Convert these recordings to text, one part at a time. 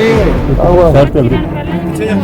ਨਹੀਂ ਹੋਏ। ਸਰ ਤੇ ਦਿਨ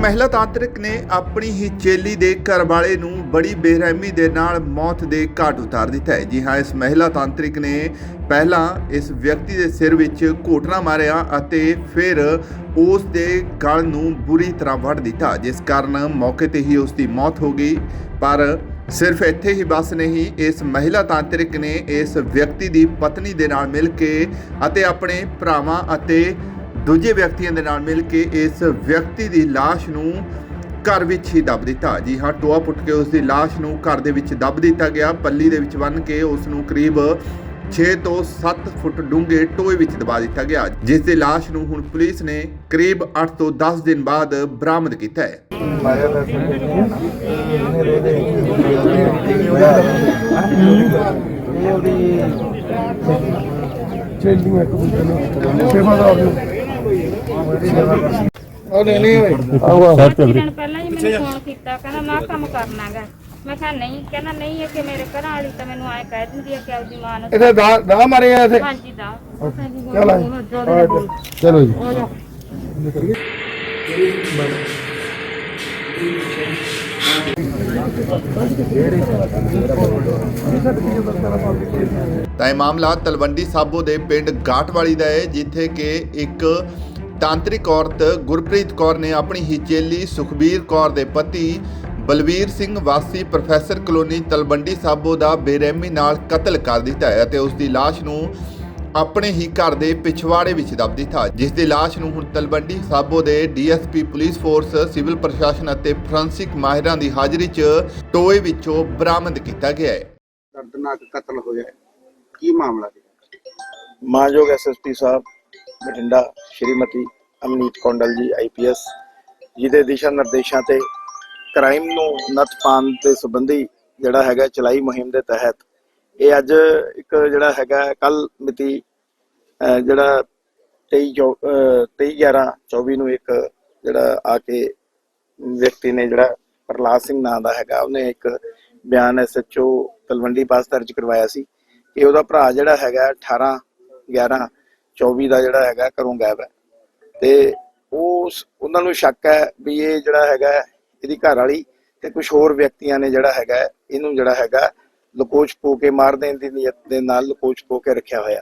ਮਹਿਲਾ ਤਾਂਤਰਿਕ ਨੇ ਆਪਣੀ ਹੀ ਚੇਲੀ ਦੇ ਘਰ ਵਾਲੇ ਨੂੰ ਬੜੀ ਬੇਰਹਿਮੀ ਦੇ ਨਾਲ ਮੌਤ ਦੇ ਘਾਟ ਉਤਾਰ ਦਿੱਤਾ ਹੈ। ਜੀ ਹਾਂ, ਇਸ ਮਹਿਲਾ ਤਾਂਤਰਿਕ ਨੇ ਪਹਿਲਾਂ ਇਸ ਵਿਅਕਤੀ ਦੇ ਸਿਰ ਵਿੱਚ ਘੋਟਣਾ ਮਾਰਿਆ ਅਤੇ ਫਿਰ ਉਸ ਦੇ ਗਲ ਨੂੰ ਬੁਰੀ ਤਰ੍ਹਾਂ ਵੱਢ ਦਿੱਤਾ, ਜਿਸ ਕਾਰਨ ਮੌਕੇ ਤੇ ਹੀ ਉਸ ਦੀ ਮੌਤ ਹੋ ਗਈ। ਪਰ ਸਿਰਫ ਇੱਥੇ ਹੀ ਬਸ ਨਹੀਂ, ਇਸ ਮਹਿਲਾ ਤਾਂਤਰਿਕ ਨੇ ਇਸ ਵਿਅਕਤੀ ਦੀ ਪਤਨੀ ਦੇ ਨਾਲ ਮਿਲ ਕੇ ਅਤੇ ਆਪਣੇ ਭਰਾਵਾਂ ਅਤੇ ਦੂਜੇ ਵਿਅਕਤੀਆਂ ਦੇ ਨਾਲ ਮਿਲ ਕੇ ਇਸ ਵਿਅਕਤੀ ਦੀ ਲਾਸ਼ ਨੂੰ ਘਰ ਵਿੱਚ ਹੀ ਦੱਬ ਦਿੱਤਾ। ਜੀ ਹਾਂ ਟੋਆ ਪੁੱਟ ਕੇ ਉਸ ਦੀ ਲਾਸ਼ ਨੂੰ ਘਰ ਦੇ ਵਿੱਚ ਦੱਬ ਦਿੱਤਾ ਗਿਆ। ਪੱਲੀ ਦੇ ਵਿੱਚ ਬੰਨ੍ਹ ਕੇ ਉਸ ਨੂੰ ਕਰੀਬ 6 ਤੋਂ 7 ਫੁੱਟ ਡੂੰਘੇ ਟੋਏ ਵਿੱਚ ਦਬਾ ਦਿੱਤਾ ਗਿਆ। ਜਿਸ ਦੀ ਲਾਸ਼ ਨੂੰ ਹੁਣ ਪੁਲਿਸ ਨੇ ਕਰੀਬ 8 ਤੋਂ 10 ਦਿਨ ਬਾਅਦ ਬਰਾਮਦ ਕੀਤਾ ਹੈ। ਚੇਲੀਆਂ ਇੱਕ ਦੂਜੇ ਨੂੰ ਸੇਵਾਦਾਰ ਨੂੰ। ਉਹ ਨਹੀਂ ਨਹੀਂ ਹੋਏ ਸਰ ਤੇ ਦਿਨ ਪਹਿਲਾਂ ਹੀ ਮੈਨੂੰ ਫੋਨ ਕੀਤਾ ਕਹਿੰਦਾ ਮੈਂ ਆਹ ਕੰਮ ਕਰਨਾਗਾ ਮੈਂ ਕਿਹਾ ਨਹੀਂ ਕਹਿੰਦਾ ਨਹੀਂ ਇਹ ਕਿ ਮੇਰੇ ਘਰ ਵਾਲੀ ਤਾਂ ਮੈਨੂੰ ਐ ਕਹਿ ਦਿੰਦੀ ਹੈ ਕਿ ਆਪਦੀ ਮਾਂ ਨੂੰ ਇਹਦੇ ਦਾ ਦਾ ਮਾਰੇ ਆ ਇੱਥੇ? ਹਾਂਜੀ ਦਾ। ਚਲ ਆਏ ਚਲੋ ਜੀ। ਤਾਂ ਇਹ ਮਾਮਲਾ ਤਲਵੰਡੀ ਸਾਬੋ ਦੇ ਪਿੰਡ ਗਾਟਵਾਲੀ ਦਾ ਹੈ, ਜਿੱਥੇ ਕਿ ਇੱਕ ਤਾਂਤਰਿਕ ਔਰਤ ਗੁਰਪ੍ਰੀਤ ਕੌਰ ਨੇ ਆਪਣੀ ਹੀ ਚੇਲੀ ਸੁਖਬੀਰ ਕੌਰ ਦੇ ਪਤੀ ਬਲਵੀਰ ਸਿੰਘ ਵਾਸੀ, ਪ੍ਰੋਫੈਸਰ ਕਲੋਨੀ ਤਲਵੰਡੀ ਸਾਬੋ ਦਾ ਬੇਰਹਿਮੀ ਨਾਲ ਕਤਲ ਕਰ ਦਿੱਤਾ ਹੈ ਅਤੇ ਉਸ ਦੀ ਲਾਸ਼ ਨੂੰ ਆਪਣੇ ਹੀ ਘਰ ਦੇ ਪਿਛਵਾੜੇ ਵਿੱਚ ਦੱਬ ਦਿੱਤਾ ਜਿਸ ਦੀ ਲਾਸ਼ ਨੂੰ ਹੁਣ ਤਲਵੰਡੀ ਸਾਬੋ ਦੇ ਡੀਐਸਪੀ ਪੁਲਿਸ ਫੋਰਸ ਸਿਵਲ ਪ੍ਰਸ਼ਾਸਨ ਅਤੇ ਫੋਰੈਂਸਿਕ ਮਾਹਿਰਾਂ ਦੀ ਹਾਜ਼ਰੀ 'ਚ ਟੋਏ ਵਿੱਚੋਂ ਬਰਾਮਦ ਕੀਤਾ ਗਿਆ ਹੈ। ਦਰਦਨਾਕ ਕਤਲ ਹੋਇਆ ਹੈ। ਕੀ ਮਾਮਲਾ ਹੈ? ਮਾਨਯੋਗ ਐਸਐਸਪੀ ਸਾਹਿਬ ਬਠਿੰਡਾ ਸ਼੍ਰੀਮਤੀ ਅਮਨੀਤ ਕੌਂਡਲ ਜੀ ਆਈਪੀਐਸ ਜਿਹਦੇ ਦਿਸ਼ਾ ਨਿਰਦੇਸ਼ਾਂ ਤੇ ਕ੍ਰਾਈਮ ਨੂੰ ਨੱਥ ਪਾਉਣ ਦੇ ਸੰਬੰਧੀ ਜਿਹੜਾ ਹੈਗਾ ਚਲਾਈ ਮੁਹਿੰਮ ਦੇ ਤਹਿਤ ਇਹ ਅੱਜ ਇੱਕ ਜਿਹੜਾ ਹੈਗਾ ਕੱਲ ਮਿਤੀ, ਅਹ ਜਿਹੜਾ 23 23 11 24 ਨੂੰ ਇੱਕ ਜਿਹੜਾ ਆ ਕੇ ਵਿਅਕਤੀ ਨੇ ਜਿਹੜਾ ਪ੍ਰਲਾਦ ਸਿੰਘ ਨਾਂ ਦਾ ਹੈਗਾ, ਉਹਨੇ ਇੱਕ ਬਿਆਨ ਐਸਐਚਓ ਤਲਵੰਡੀ ਪਾਸ ਦਰਜ ਕਰਵਾਇਆ ਸੀ ਕਿ ਉਹਦਾ ਭਰਾ ਜਿਹੜਾ ਹੈਗਾ 18 11 24 ਦਾ ਜਿਹੜਾ ਹੈਗਾ ਘਰੋਂ ਗਾਇਬ ਹੈ। ਤੇ ਉਸ, ਉਹਨਾਂ ਨੂੰ ਸ਼ੱਕ ਹੈ ਵੀ ਇਹ ਜਿਹੜਾ ਹੈਗਾ ਇਹਦੀ ਘਰ ਵਾਲੀ ਤੇ ਕੁਝ ਹੋਰ ਵਿਅਕਤੀਆਂ ਨੇ ਜਿਹੜਾ ਹੈਗਾ ਇਹਨੂੰ ਜਿਹੜਾ ਹੈਗਾ ਲਕੋਚ ਪੋ ਕੇ ਮਾਰ ਦੇਣ ਦੀ ਨੀਅਤ ਦੇ ਨਾਲ ਲਕੋਚ ਪੋ ਕੇ ਰੱਖਿਆ ਹੋਇਆ।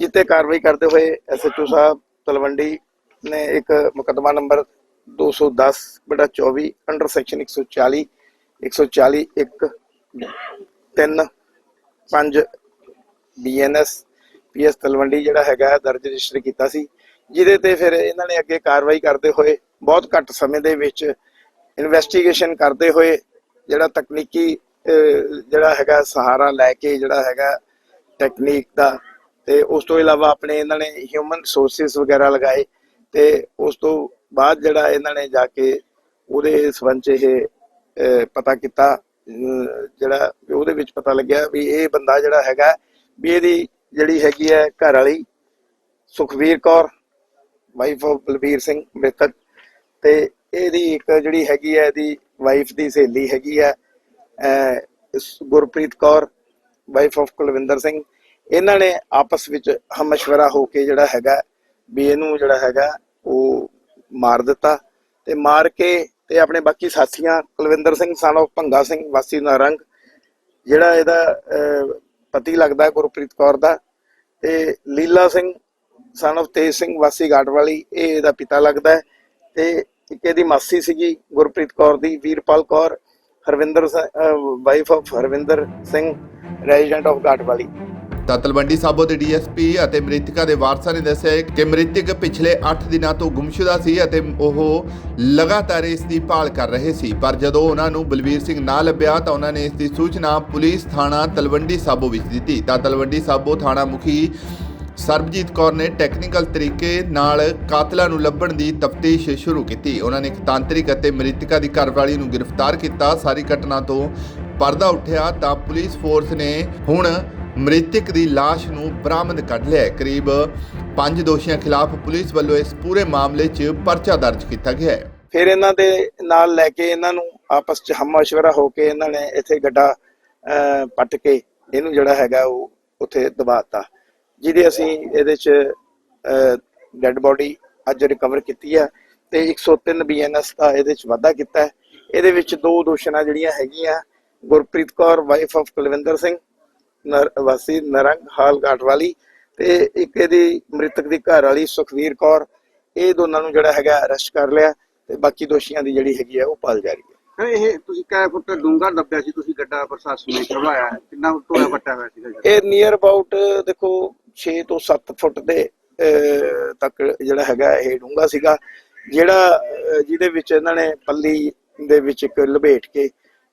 ਜਿੱਤੇ ਕਾਰਵਾਈ ਕਰਦੇ ਹੋਏ ਐਸਐਚਓ ਸਾਹਿਬ ਤਲਵੰਡੀ ਨੇ ਇੱਕ ਮੁਕੱਦਮਾ ਨੰਬਰ 210 ਬਟਾ 24 under section 140 140 1 3 5 BNS PS Talwandi ਜਿਹੜਾ ਹੈਗਾ ਦਰਜ ਰਜਿਸਟਰ ਕੀਤਾ ਸੀ, ਜਿਹਦੇ ਤੇ ਫਿਰ ਇਹਨਾਂ ਨੇ ਅੱਗੇ ਕਾਰਵਾਈ ਕਰਦੇ ਹੋਏ ਬਹੁਤ ਘੱਟ ਸਮੇਂ ਦੇ ਵਿੱਚ ਇਨਵੈਸਟੀਗੇਸ਼ਨ ਕਰਦੇ ਹੋਏ ਜਿਹੜਾ ਤਕਨੀਕੀ ਜਿਹੜਾ ਹੈਗਾ ਸਹਾਰਾ ਲੈ ਕੇ ਜਿਹੜਾ ਹੈਗਾ ਟੈਕਨੀਕ ਦਾ ਤੇ ਉਸ ਤੋਂ ਇਲਾਵਾ ਆਪਣੇ ਇਹਨਾਂ ਨੇ ਹਿਊਮਨ ਰਿਸੋਰਸਸ ਵਗੈਰਾ ਲਗਾਏ ਤੇ ਉਸ ਤੋਂ ਬਾਅਦ ਜਿਹੜਾ ਇਹਨਾਂ ਨੇ ਜਾ ਕੇ ਉਹਦੇ ਸਬੰਧ ਇਹ ਪਤਾ ਕੀਤਾ ਜਿਹੜਾ ਵੀ ਉਹਦੇ ਵਿੱਚ ਪਤਾ ਲੱਗਿਆ ਵੀ ਇਹ ਬੰਦਾ ਜਿਹੜਾ ਹੈਗਾ ਵੀ ਇਹਦੀ ਜਿਹੜੀ ਹੈਗੀ ਹੈ ਘਰ ਵਾਲੀ ਸੁਖਵੀਰ ਕੌਰ ਵਾਈਫ ਆਫ ਬਲਬੀਰ ਸਿੰਘ ਮ੍ਰਿਤਕ ਤੇ ਇਹਦੀ ਇੱਕ ਜਿਹੜੀ ਹੈਗੀ ਹੈ ਇਹਦੀ ਵਾਈਫ ਦੀ ਸਹੇਲੀ ਹੈਗੀ ਹੈ ਗੁਰਪ੍ਰੀਤ ਕੌਰ ਵਾਈਫ ਆਫ ਕੁਲਵਿੰਦਰ ਸਿੰਘ, ਇਹਨਾਂ ਨੇ ਆਪਸ ਵਿੱਚ ਹਮਸ਼ਵਰਾ ਹੋ ਕੇ ਜਿਹੜਾ ਹੈਗਾ, ਵੀ ਇਹਨੂੰ ਜਿਹੜਾ ਹੈਗਾ, ਉਹ ਮਾਰ ਦਿੱਤਾ ਤੇ ਮਾਰ ਕੇ ਤੇ ਆਪਣੇ ਬਾਕੀ ਸਾਥੀਆਂ, ਕੁਲਵਿੰਦਰ ਸਿੰਘ ਸਨ of ਭੰਗਾ ਸਿੰਘ, ਵਾਸੀ ਨਾਰੰਗ ਜਿਹੜਾ ਇਹਦਾ ਪਤੀ ਲੱਗਦਾ ਗੁਰਪ੍ਰੀਤ ਕੌਰ ਦਾ ਤੇ ਲੀਲਾ ਸਿੰਘ ਸਨ of ਤੇਜ ਸਿੰਘ, ਵਾਸੀ ਗਾਟਵਾਲੀ ਇਹ ਇਹਦਾ ਪਿਤਾ ਲੱਗਦਾ ਹੈ ਤੇ ਇੱਕ ਇਹਦੀ ਮਾਸੀ ਸੀਗੀ ਗੁਰਪ੍ਰੀਤ ਕੌਰ ਦੀ, Veerpal Kaur Harvinder wife of Harvinder Singh resident of Gatwali ਤਾਂ ਤਲਵੰਡੀ ਸਾਬੋ ਦੇ ਡੀਐਸਪੀ ਅਤੇ ਮ੍ਰਿਤਕਾ ਦੇ ਵਾਰਸਾਂ ਨੇ ਦੱਸਿਆ ਕਿ ਮ੍ਰਿਤਕ ਪਿਛਲੇ 8 ਦਿਨਾਂ ਤੋਂ ਗੁੰਮਸ਼ੁਦਾ ਸੀ ਅਤੇ ਉਹ ਲਗਾਤਾਰ ਇਸ ਦੀ ਭਾਲ ਕਰ ਰਹੇ ਸੀ। ਪਰ ਜਦੋਂ ਉਹਨਾਂ ਨੂੰ ਬਲਵੀਰ ਸਿੰਘ ਨਾ ਲੱਭਿਆ ਤਾਂ ਉਹਨਾਂ ਨੇ ਇਸ ਦੀ ਸੂਚਨਾ ਪੁਲਿਸ ਥਾਣਾ ਤਲਵੰਡੀ ਸਾਬੋ ਵਿੱਚ ਦਿੱਤੀ। ਤਾਂ ਤਲਵੰਡੀ ਸਾਬੋ ਥਾਣਾ ਮੁਖੀ ਸਰਬਜੀਤ ਕੌਰ ਨੇ ਟੈਕਨੀਕਲ ਤਰੀਕੇ ਨਾਲ ਕਾਤਲਾਂ ਨੂੰ ਲੱਭਣ ਦੀ ਤਫਤੀਸ਼ ਸ਼ੁਰੂ ਕੀਤੀ। ਉਹਨਾਂ ਨੇ ਇੱਕ ਤਾਂਤਰਿਕ ਅਤੇ ਮ੍ਰਿਤਕਾ ਦੀ ਘਰਵਾਲੀ ਨੂੰ ਗ੍ਰਿਫਤਾਰ ਕੀਤਾ। ਸਾਰੀ ਘਟਨਾ ਤੋਂ ਪਰਦਾ ਉੱਠਿਆ ਤਾਂ ਪੁਲਿਸ ਫੋਰਸ ਨੇ ਹੁਣ ਮ੍ਰਿਤਕ ਦੀ ਲਾਸ਼ ਨੂੰ ਬਰਾਮਦ ਕਰ ਲਿਆ ਕਰੀਬ 5 ਦੋਸ਼ੀਆਂ ਖਿਲਾਫ ਪੁਲਿਸ ਵੱਲੋਂ ਇਸ ਪੂਰੇ ਮਾਮਲੇ 'ਚ ਪਰਚਾ ਦਰਜ ਕੀਤਾ ਗਿਆ ਹੈ। ਫਿਰ ਇਹਨਾਂ ਦੇ ਨਾਲ ਲੈ ਕੇ ਇਹਨਾਂ ਨੂੰ ਆਪਸ ਚ ਹਮਸ਼ਵਰਾ ਹੋ ਕੇ ਇਹਨਾਂ ਨੇ ਇੱਥੇ ਗੱਡਾ ਅਹ, ਪੱਟ ਕੇ ਇਹਨੂੰ ਜਿਹੜਾ ਹੈਗਾ ਉਹ ਉੱਥੇ ਦਬਾਤਾ ਜਿਹਦੇ ਅਸੀਂ ਇਹਦੇ ਚ ਡੈੱਡ ਬੋਡੀ ਅੱਜ ਰਿਕਵਰ ਕੀਤੀ ਹੈ ਤੇ 103 ਬੀਐਨਐਸ ਦਾ ਇਹਦੇ ਚ ਵਾਧਾ ਕੀਤਾ ਹੈ। ਇਹਦੇ ਵਿੱਚ ਦੋ ਦੋਸ਼ਣਾ ਜਿਹੜੀਆਂ ਹੈਗੀਆਂ ਗੁਰਪ੍ਰੀਤ ਕੌਰ ਵਾਈਫ ਆਫ ਕੁਲਵਿੰਦਰ ਸਿੰਘ ਵਾਸੀ ਨਰੰਗ ਹਾਲ ਘਾਟ ਵਾਲੀ ਤੇ ਇੱਕ ਇਹਦੀ ਮ੍ਰਿਤਕ ਦੀ ਘਰ ਵਾਲੀ ਸੁਖਵੀਰ ਕੌਰ ਇਹ ਦੋਨਾਂ ਨੂੰ ਜਿਹੜਾ ਹੈਗਾ ਅਰੈਸਟ ਕਰ ਲਿਆ ਤੇ ਬਾਕੀ ਦੋਸ਼ੀਆਂ ਦੀ ਜਿਹੜੀ ਹੈਗੀ ਆ ਉਹ ਪਾਲ ਜਾ ਰਹੀ ਹੈ। ਇਹ ਤੁਸੀਂ ਕੈ ਫੁੱਟ ਡੂੰਘਾ ਦੱਬਿਆ ਸੀ ਤੁਸੀਂ ਗੱਡਾ ਪ੍ਰਸ਼ਾਸਨ ਨੇ ਹੈ। ਕਿੰਨਾ ਟੋਇਆ ਪੱਟਿਆ ਹੋਇਆ ਸੀਗਾ? ਇਹ ਨੀਅਰ ਅਬਾਊਟ ਦੇਖੋ 6 ਤੋਂ 7 ਫੁੱਟ ਦੇ ਅਹ, ਤੱਕ ਜਿਹੜਾ ਹੈਗਾ ਇਹ ਡੂੰਘਾ ਸੀਗਾ ਜਿਹੜਾ ਜਿਹਦੇ ਵਿੱਚ ਇਹਨਾਂ ਨੇ ਪੱਲੀ ਦੇ ਵਿੱਚ ਇੱਕ ਲਪੇਟ ਕੇ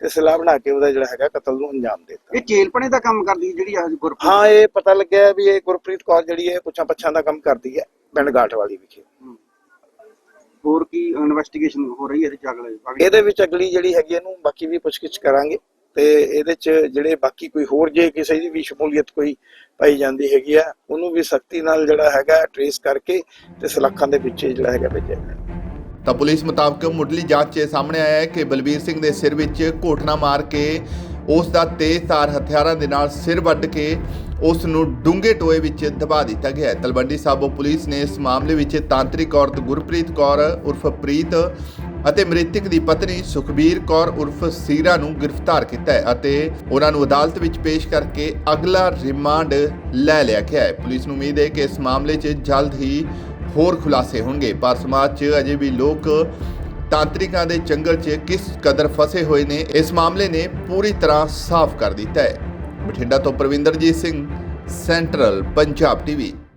ਤੇ ਸਲਾਹ ਬਣਾ ਕੇ ਉਹਦਾ ਜਿਹੜਾ ਹੈਗਾ ਕਤਲ ਨੂੰ ਅੰਜਾਮ ਦਿੱਤਾ। ਇਹ ਚੇਲਪਣੇ ਦਾ ਕੰਮ ਕਰਦੀ ਜਿਹੜੀ ਆ ਗੁਰਪ੍ਰੀਤ ਹਾਂ ਇਹ ਪਤਾ ਲੱਗਿਆ ਵੀ ਇਹ ਗੁਰਪ੍ਰੀਤ ਕੌਰ ਜਿਹੜੀ ਹੈ ਪੁੱਛਾਂ ਪੱਛਾਂ ਦਾ ਕੰਮ ਕਰਦੀ ਹੈ ਪਿੰਡ ਗਾਟਵਾਲੀ ਵਿਖੇ। ਹੋਰ ਕੀ ਇਨਵੈਸਟੀਗੇਸ਼ਨ ਹੋ ਰਹੀ ਹੈ ਇਹਦੇ ਚ ਅਗਲੇ ਇਹਦੇ ਵਿੱਚ ਅਗਲੀ ਜਿਹੜੀ ਹੈਗੀ ਇਹਨੂੰ ਬਾਕੀ ਵੀ ਪੁੱਛਗਿੱਛ ਕਰਾਂਗੇ ਤੇ ਇਹਦੇ ਚ ਜਿਹੜੇ ਬਾਕੀ ਕੋਈ ਹੋਰ ਜੇ ਕਿਸੇ ਦੀ ਵੀ ਸ਼ਮੂਲੀਅਤ ਕੋਈ ਪਾਈ ਜਾਂਦੀ ਹੈਗੀ ਆ ਉਹਨੂੰ ਵੀ ਸਖਤੀ ਨਾਲ ਜਿਹੜਾ ਹੈਗਾ ਟਰੇਸ ਕਰਕੇ ਤੇ ਸਲਾਖਾਂ ਦੇ ਪਿੱਛੇ ਜਿਹੜਾ ਹੈਗਾ ਭੇਜਿਆ ਤਾਂ ਪੁਲਿਸ ਮੁਤਾਬਕ ਮੁੱਢਲੀ ਜਾਂਚ 'ਚ ਸਾਹਮਣੇ ਆਇਆ ਹੈ ਕਿ ਬਲਬੀਰ ਸਿੰਘ ਦੇ ਸਿਰ ਵਿੱਚ ਘੋਟਣਾ ਮਾਰ ਕੇ ਉਸ ਦਾ ਤੇਜ਼ਧਾਰ ਹਥਿਆਰਾਂ ਦੇ ਨਾਲ ਸਿਰ ਵੱਢ ਕੇ ਉਸ ਨੂੰ ਡੂੰਘੇ ਟੋਏ ਵਿੱਚ ਦਬਾ ਦਿੱਤਾ ਗਿਆ ਹੈ। ਤਲਵੰਡੀ ਸਾਬੋ ਪੁਲਿਸ ਨੇ ਇਸ ਮਾਮਲੇ ਵਿੱਚ ਤਾਂਤਰਿਕ ਔਰਤ ਗੁਰਪ੍ਰੀਤ ਕੌਰ ਉਰਫ ਪ੍ਰੀਤ ਅਤੇ ਮ੍ਰਿਤਕ ਦੀ ਪਤਨੀ ਸੁਖਬੀਰ ਕੌਰ ਉਰਫ ਸੀਰਾ ਨੂੰ ਗ੍ਰਿਫਤਾਰ ਕੀਤਾ ਹੈ ਅਤੇ ਉਹਨਾਂ ਨੂੰ ਅਦਾਲਤ ਵਿੱਚ ਪੇਸ਼ ਕਰਕੇ ਅਗਲਾ ਰਿਮਾਂਡ ਲੈ ਲਿਆ ਗਿਆ ਹੈ। ਪੁਲਿਸ ਨੂੰ ਉਮੀਦ ਹੈ ਕਿ ਇਸ ਮਾਮਲੇ 'ਚ ਜਲਦ ਹੀ ਹੋਰ ਖੁਲਾਸੇ ਹੋਣਗੇ। ਪਰ ਸਮਾਜ 'ਚ ਅਜੇ ਵੀ ਲੋਕ ਤਾਂਤਰਿਕਾਂ ਦੇ ਚੰਗਲ 'ਚ ਕਿਸ ਕਦਰ ਫਸੇ ਹੋਏ ਨੇ, ਇਸ ਮਾਮਲੇ ਨੇ ਪੂਰੀ ਤਰ੍ਹਾਂ ਸਾਫ਼ ਕਰ ਦਿੱਤਾ ਹੈ। ਬਠਿੰਡਾ ਤੋਂ ਪ੍ਰਵਿੰਦਰਜੀਤ ਸਿੰਘ, ਸੈਂਟਰਲ ਪੰਜਾਬ ਟੀਵੀ।